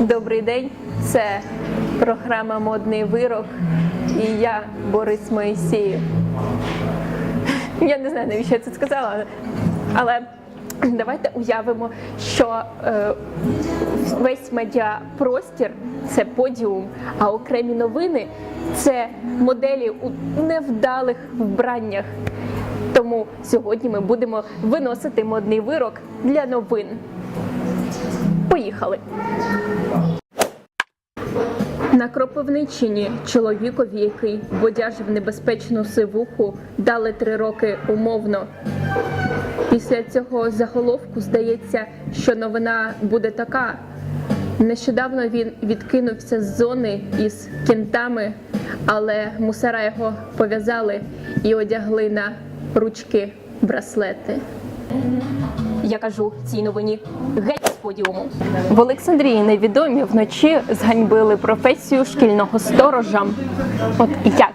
Добрий день, це програма Модний вирок і я Борис Моїсеєв. Я не знаю, навіщо я це сказала, але давайте уявимо, що е, весь медіапростір це подіум, а окремі новини це моделі у невдалих вбраннях. Тому сьогодні ми будемо виносити модний вирок для новин. Поїхали! На Кропивниччині чоловікові, який бодяжив небезпечну сивуху, дали три роки умовно. Після цього заголовку здається, що новина буде така. Нещодавно він відкинувся з зони із кінтами, але мусора його пов'язали і одягли на ручки браслети. Я кажу цій новині геть подіуму. В Олександрії невідомі вночі зганьбили професію шкільного сторожа. От як?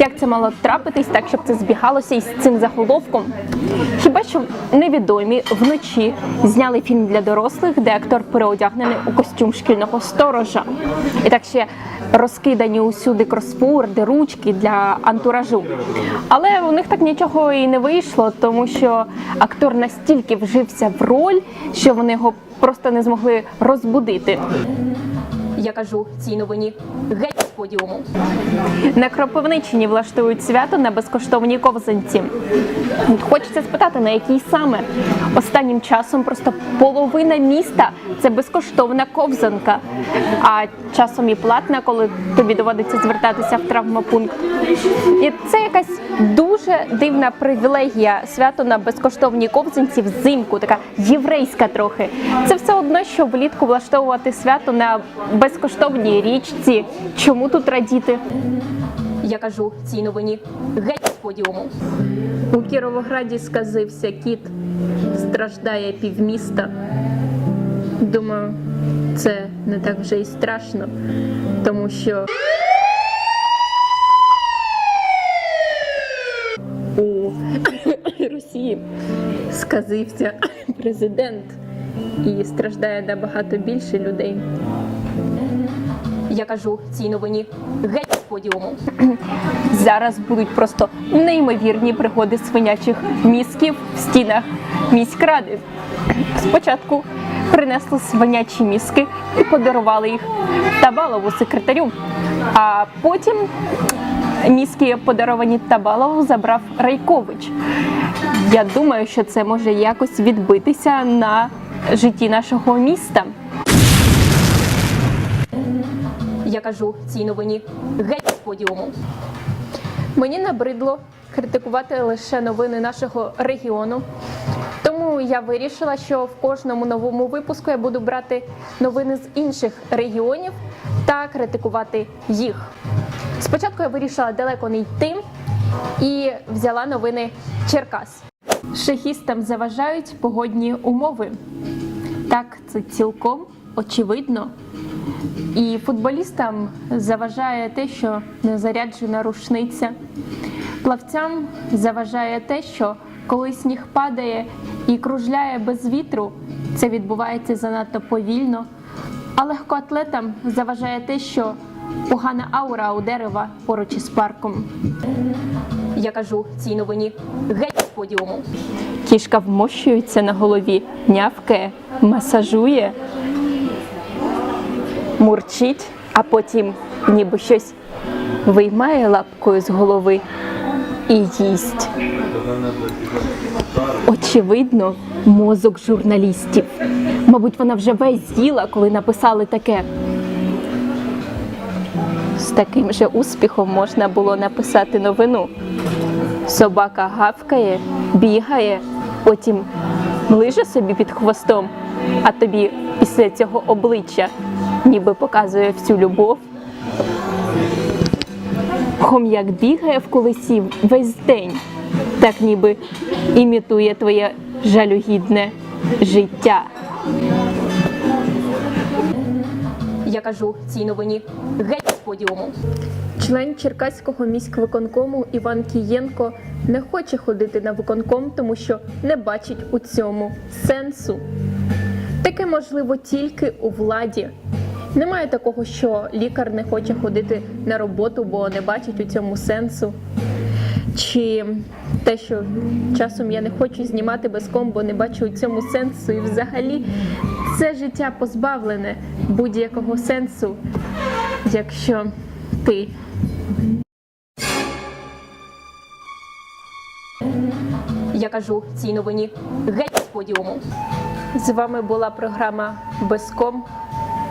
Як це мало трапитись так, щоб це збігалося із цим заголовком? Хіба що невідомі вночі зняли фільм для дорослих, де актор переодягнений у костюм шкільного сторожа. І так ще розкидані усюди кросфорди, ручки для антуражу. Але у них так нічого і не вийшло, тому що актор настільки вжився в роль, що вони його просто не змогли розбудити. Я кажу цій новині геть подіуму. На Кропивниччині влаштують свято на безкоштовній ковзанці. Хочеться спитати, на якій саме останнім часом просто половина міста це безкоштовна ковзанка, а часом і платна, коли тобі доводиться звертатися в травмопункт. І це якась дуже дивна привілегія свято на безкоштовній ковзанці взимку, така єврейська трохи. Це все одно, що влітку влаштовувати свято на безкоштовній річці. Чому тут радіти? Я кажу цій новині геть з подіуму. У Кіровограді сказився кіт, страждає півміста. Думаю, це не так вже й страшно, тому що у Росії сказився президент і страждає набагато більше людей. Я кажу цій новині геть з подіуму. Зараз будуть просто неймовірні пригоди свинячих мізків в стінах міськради. Спочатку принесли свинячі мізки і подарували їх Табалову секретарю. А потім мізки, подаровані Табалову, забрав Райкович. Я думаю, що це може якось відбитися на житті нашого міста. Я кажу цій новині геть з подіуму. Мені набридло критикувати лише новини нашого регіону. Тому я вирішила, що в кожному новому випуску я буду брати новини з інших регіонів та критикувати їх. Спочатку я вирішила далеко не йти і взяла новини Черкас. Шахістам заважають погодні умови. Так, це цілком очевидно. І футболістам заважає те, що не заряджена рушниця. Плавцям заважає те, що коли сніг падає і кружляє без вітру, це відбувається занадто повільно. А легкоатлетам заважає те, що погана аура у дерева поруч із парком. Я кажу цій новині геть з подіуму. Кішка вмощується на голові, нявкає, масажує мурчить, а потім ніби щось виймає лапкою з голови і їсть. Очевидно, мозок журналістів. Мабуть, вона вже весь з'їла, коли написали таке. З таким же успіхом можна було написати новину. Собака гавкає, бігає, потім лиже собі під хвостом, а тобі після цього обличчя ніби показує всю любов. Хом'як бігає в колесі весь день, так ніби імітує твоє жалюгідне життя. Я кажу цій новині геть з подіуму. Член Черкаського міськвиконкому Іван Кієнко не хоче ходити на виконком, тому що не бачить у цьому сенсу. Так яке можливо тільки у владі. Немає такого, що лікар не хоче ходити на роботу, бо не бачить у цьому сенсу. Чи те, що часом я не хочу знімати без ком, бо не бачу у цьому сенсу, і взагалі це життя позбавлене будь-якого сенсу, якщо ти Я кажу цій новині геть з подіуму. З вами була програма Безком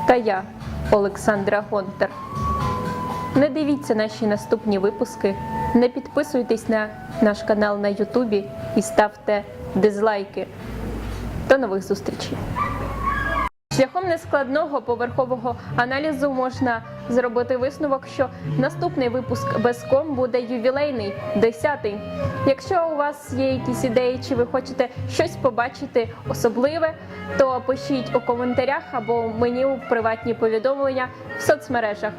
та я, Олександра Гонтар. Не дивіться наші наступні випуски, не підписуйтесь на наш канал на Ютубі і ставте дизлайки. До нових зустрічей! Шляхом нескладного поверхового аналізу можна зробити висновок, що наступний випуск безком буде ювілейний, десятий. Якщо у вас є якісь ідеї, чи ви хочете щось побачити особливе, то пишіть у коментарях або мені у приватні повідомлення в соцмережах.